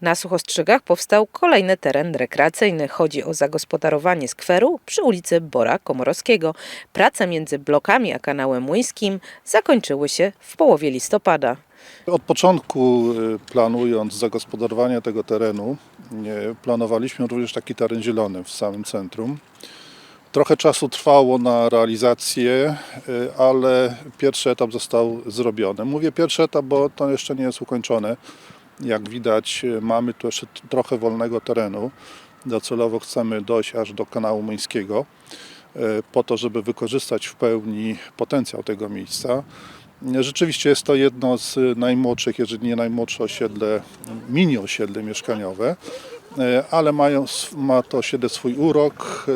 Na Suchostrzygach powstał kolejny teren rekreacyjny. Chodzi o zagospodarowanie skweru przy ulicy Bora Komorowskiego. Prace między blokami a kanałem Łyńskim zakończyły się w połowie listopada. Od początku y, planując zagospodarowanie tego terenu, y, planowaliśmy również taki teren zielony w samym centrum. Trochę czasu trwało na realizację, y, ale pierwszy etap został zrobiony. Mówię pierwszy etap, bo to jeszcze nie jest ukończone. Jak widać, y, mamy tu jeszcze trochę wolnego terenu. Docelowo chcemy dojść aż do kanału Myńskiego, y, po to, żeby wykorzystać w pełni potencjał tego miejsca. Rzeczywiście jest to jedno z najmłodszych, jeżeli nie najmłodsze osiedle, mini osiedle mieszkaniowe, e, ale mają, ma to osiedle swój urok.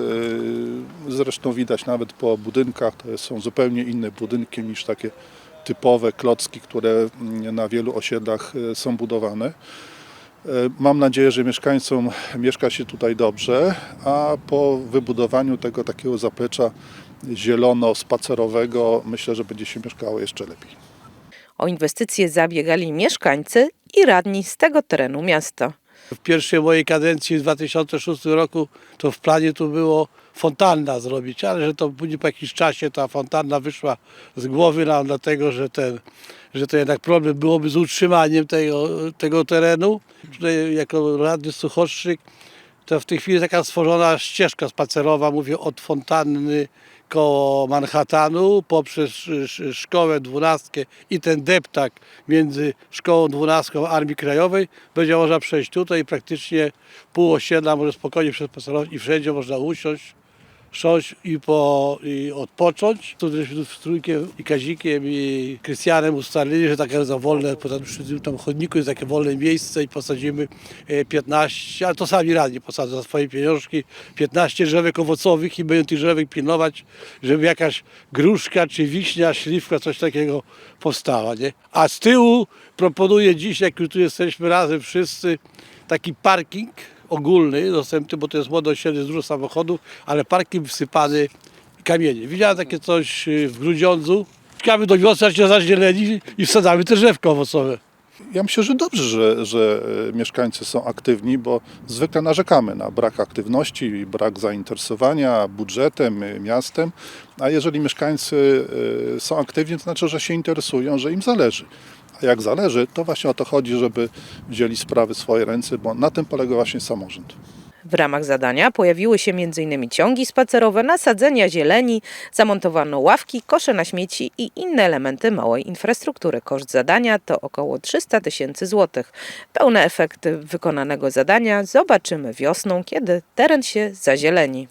e, Zresztą widać nawet po budynkach, to są zupełnie inne budynki niż takie typowe klocki, które na wielu osiedlach e, są budowane. E, Mam nadzieję, że mieszkańcom mieszka się tutaj dobrze, a po wybudowaniu tego takiego zaplecza zielono-spacerowego myślę, że będzie się mieszkało jeszcze lepiej. O inwestycje zabiegali mieszkańcy i radni z tego terenu miasta. W pierwszej mojej kadencji w 2006 roku to w planie tu było fontanna zrobić, ale że to po jakimś czasie ta fontanna wyszła z głowy nam, dlatego że, ten, że to jednak problem byłoby z utrzymaniem tego, tego terenu. Tutaj jako radny Suchoszczyk to w tej chwili taka stworzona ścieżka spacerowa, mówię od fontanny koło Manhattanu poprzez sz- sz- szkołę dwunastkę i ten deptak między szkołą dwunastką a Armii Krajowej. Będzie można przejść tutaj i praktycznie pół osiedla może spokojnie przespacerować i wszędzie można usiąść, siąść i, po, i odpocząć. Tu żeśmy z Trójkiem i Kazikiem i Krystianem ustalili, że takie za wolne, przy tym tam chodniku jest takie wolne miejsce i posadzimy e, 15, ale to sami radni posadzą za swoje pieniążki, 15 drzewek owocowych i będą tych drzewek pilnować, żeby jakaś gruszka czy wiśnia, śliwka, coś takiego powstała. Nie? A z tyłu proponuję dziś, jak już tu jesteśmy razem wszyscy, taki parking ogólny, dostępny, bo to jest młode osiedle, jest dużo samochodów, ale parking wsypany kamieniem. Widziałem takie coś y, w Grudziądzu. Ciekawe do wiosny się zazieleni i wsadzamy te drzewka owocowe. Ja myślę, że dobrze, że, że e, mieszkańcy są aktywni, bo zwykle narzekamy na brak aktywności, brak zainteresowania budżetem, e, miastem, a jeżeli mieszkańcy są aktywni, to znaczy, że się interesują, że im zależy. Jak zależy, to właśnie o to chodzi, żeby wzięli sprawy w swoje ręce, bo na tym polega właśnie samorząd. W ramach zadania pojawiły się m.in. ciągi spacerowe, nasadzenia zieleni, zamontowano ławki, kosze na śmieci i inne elementy małej infrastruktury. Koszt zadania to około 300 tysięcy złotych. Pełne efekty wykonanego zadania zobaczymy wiosną, kiedy teren się zazieleni.